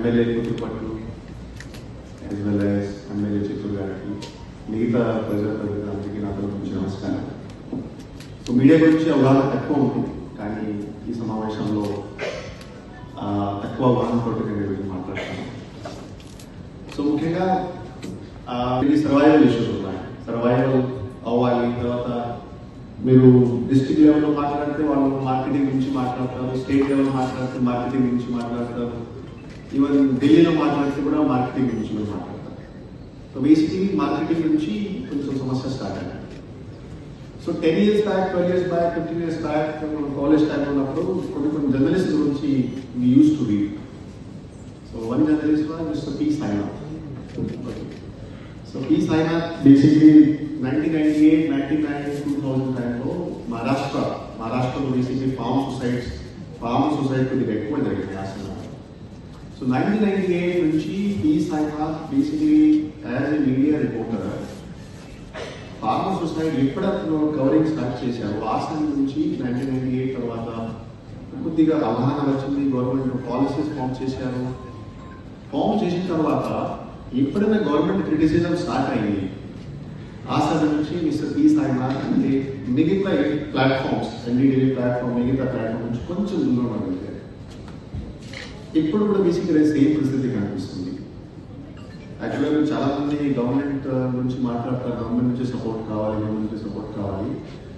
MLA కుటుంబట్లు as well as MLA Chittoor గారికి మిగతా ప్రజాప్రతినిధులందరికీ నా తరపు నుంచి నమస్కారం సో మీడియా గురించి అవగాహన తక్కువ ఉంటుంది కానీ ఈ సమావేశంలో ఆ, తక్కువ అవగాహనతో నేను ఈరోజు మాట్లాడతాను. సో ముఖ్యంగా ఆ, ఇది సర్వైవల్ ఇష్యూస్ ఉన్నాయి. సర్వైవల్ అవ్వాలి తర్వాత మీరు డిస్ట్రిక్ట్ లెవెల్లో మాట్లాడితే వాళ్ళు మార్కెటింగ్ గురించి మాట్లాడతారు స్టేట్ లెవెల్ మాట్లాడితే మార్కెటింగ్ గురించి మాట్లాడతారు. ఈవెన్ ఢిల్లీలో మాట్లాడితే కూడా మార్కెటింగ్ గురించి కూడా మాట్లాడతారు సో బేసిక్లీ మార్కెటింగ్ నుంచి కొంచెం సమస్య స్టార్ట్ అయ్యాయి so ten years back twelve years back fifteen years back college time ఉన్నప్పుడు కొన్ని కొన్ని జర్నలిస్ట్ గురించి used to read so one journalist mister P Sainath so P Sainath basically nineteen ninety eight ninety nine two thousand టైంలో మహారాష్ట్ర మహారాష్ట్రలో basically farm societies farm society కొద్దిగా ఎక్కువ జరిగింది రాష్ట్రంలో సో నైన్టీన్ నైన్టీ ఎయిట్ నుంచి P Sainath basically as a media reporter farmer society ఎప్పుడప్పుడు covering start చేశారు. ఆ సమయం నుంచి నైన్టీన్ నైన్టీ ఎయిట్ తర్వాత కొద్దిగా అవగాహన వచ్చింది. గవర్నమెంట్ పాలసీస్ ఫామ్ చేశారు. ఫామ్ చేసిన తర్వాత ఎప్పుడైనా గవర్నమెంట్ క్రిటిసిజం స్టార్ట్ అయింది ఆ సమయం నుంచి మిస్టర్ పి సాయినాథ్ అంటే మిగతా ప్లాట్ఫామ్స్ ఎన్డీటీవీ ప్లాట్ఫామ్ మిగతా ప్లాట్ఫామ్ నుంచి కొంచెం దూరం అడిగారు ఇప్పుడు కూడా బేసిక్గా సేమ్ పరిస్థితి కనిపిస్తుంది. యాక్చువల్గా చాలా మంది గవర్నమెంట్ నుంచి మాట్లాడతారు. గవర్నమెంట్ నుంచి సపోర్ట్ కావాలి గవర్నమెంట్ నుంచి సపోర్ట్ కావాలి.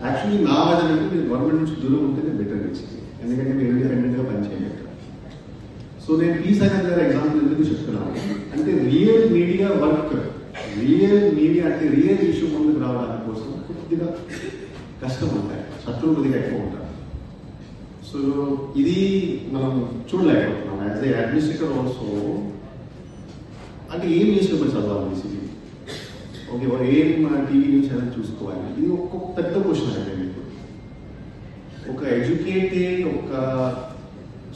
యాక్చువల్లీ నా వాదన అంటే మీరు గవర్నమెంట్ నుంచి దూరం ఉంటేనే బెటర్ బేసిక్లీ ఎందుకంటే మీరు ఇండిపెండెంట్గా పనిచేయలేదు సో నేను ఈ సైన్ గారి ఎగ్జాంపుల్ ఎందుకు చెప్తున్నాను? అంటే real media work real media అంటే రియల్ ఇష్యూ ముందుకు రావడానికి కోసం కొద్దిగా కష్టం ఉంటాయి. శత్రువు కొద్దిగా ఎక్కువ ఉంటారు సో ఇది మనం చూడలేకపోతున్నాం. యాజ్ ఏ అడ్మినిస్ట్రేటర్ ఆల్సో అంటే ఏం న్యూస్ పేపర్ చదవాలి బేసిక్లీ ఓకే ఓ ఏం టీవీ న్యూస్ ఛానల్ చూసుకోవాలి. ఇది ఒక పెద్ద క్వశ్చన్ అంటే మీకు. ఒక ఎడ్యుకేటెడ్ ఒక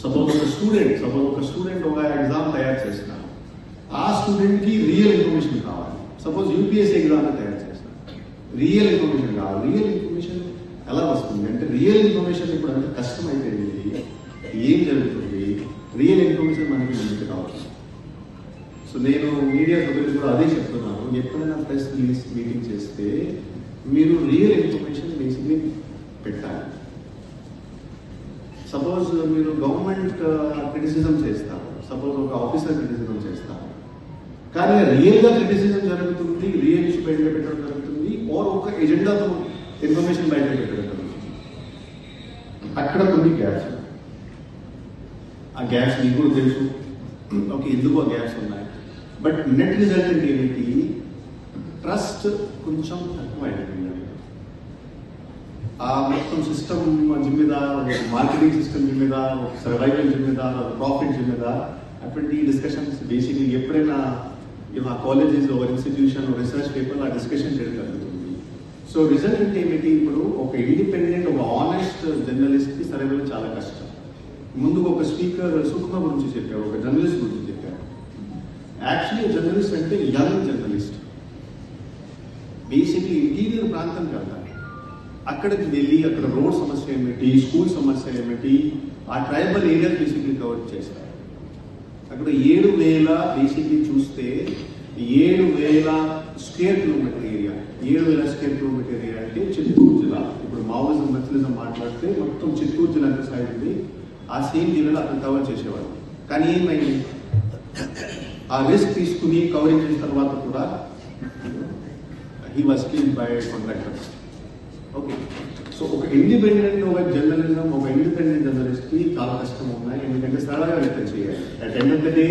సపోజ్ ఒక స్టూడెంట్ సపోజ్ ఒక స్టూడెంట్ ఒక ఎగ్జామ్ తయారు చేస్తున్నారు ఆ స్టూడెంట్కి రియల్ ఇన్ఫర్మేషన్ కావాలి సపోజ్ యూపీఎస్సీ ఎగ్జామ్ తయారు చేస్తున్నారు రియల్ ఇన్ఫర్మేషన్ కావాలి. రియల్ సో నేను మీడియా సభ్యులు కూడా అదే చెప్తున్నాను. ఎప్పుడైనా ప్రెస్ రిలీజ్ మీటింగ్ చేస్తే మీరు రియల్ ఇన్ఫర్మేషన్ బేసిక్లీ పెట్టాలి. సపోజ్ మీరు గవర్నమెంట్ క్రిటిసిజం చేస్తారు. సపోజ్ ఒక ఆఫీసర్ క్రిటిసిజం చేస్తారు. కానీ రియల్గా క్రిటిసిజం జరుగుతుంది రియల్ ఇష్యూ బయట పెట్టడం జరుగుతుంది ఓర్ ఒక ఎజెండాతో ఇన్ఫర్మేషన్ బయట పెట్టడం జరుగుతుంది. అక్కడ కొన్ని గ్యాప్స్. ఆ గ్యాప్స్ మీకు కూడా తెలుసు. ఓకే ఎందుకు ఆ గ్యాప్స్ ఉన్నాయి? బట్ నెట్ రిజల్ట్ అంటే ఏమిటి ట్రస్ట్ కొంచెం తక్కువ అయిపోయింది ఆ మొత్తం సిస్టమ్ జిమ్మేదార్ మార్కెటింగ్ సిస్టమ్ జిమ్మెదార్ సర్వైవల్ జిమ్మెదార్ ప్రాఫిట్ జిమ్మేదార్ అటువంటి డిస్కషన్స్ బేసిక్లీ ఎప్పుడైనా ఆ కాలేజెస్ ఒక ఇన్స్టిట్యూషన్ రీసెర్చ్ పేపర్ ఆ డిస్కషన్ చేయడం జరుగుతుంది. సో రిజల్ట్ అంటే ఏమిటి? ఇప్పుడు ఒక ఇండిపెండెంట్ ఒక ఆనెస్ట్ జర్నలిస్ట్కి సర్వైవల్ చాలా కష్టం. ముందు ఒక స్పీకర్ సుఖమ గురించి చెప్పారు ఒక జర్నలిస్ట్ గురించి చెప్పారు యాక్చువల్లీ జర్నలిస్ట్ అంటే యంగ్ జర్నలిస్ట్ బేసిక్లీ ఇంటీరియర్ ప్రాంతానికి వెళ్తారు అక్కడికి వెళ్ళి అక్కడ రోడ్ సమస్య ఏమిటి స్కూల్ సమస్య ఏమిటి ఆ ట్రైబల్ ఏరియా బేసిక్లీ కవర్ చేస్తారు. అక్కడ ఏడు వేల బేసిక్లీ చూస్తే ఏడు వేల స్క్వేర్ కిలోమీటర్ ఏరియా ఏడు వేల స్క్వేర్ కిలోమీటర్ ఏరియా అంటే చిత్తూరు జిల్లా. ఇప్పుడు మావోయిజం మచ్చలిజం మాట్లాడితే మొత్తం చిత్తూరు జిల్లా ఎంత సైడ్ ఉంది. ఆ సేమ్ జిల్లాలో అక్కడ కవర్ చేసేవాళ్ళు. కానీ ఏమైంది? ఆ రిస్క్ తీసుకుని కవరింగ్ చేసిన తర్వాత కూడా he was kill by contractors okay so ఒక ఇండిపెండెంట్ ఒక జర్నలిజం ఒక ఇండిపెండెంట్ జర్నలిస్ట్కి చాలా కష్టం ఉన్నాయి. ఎందుకంటే సరళంగా వ్యక్తం చేయాలి. At end of the day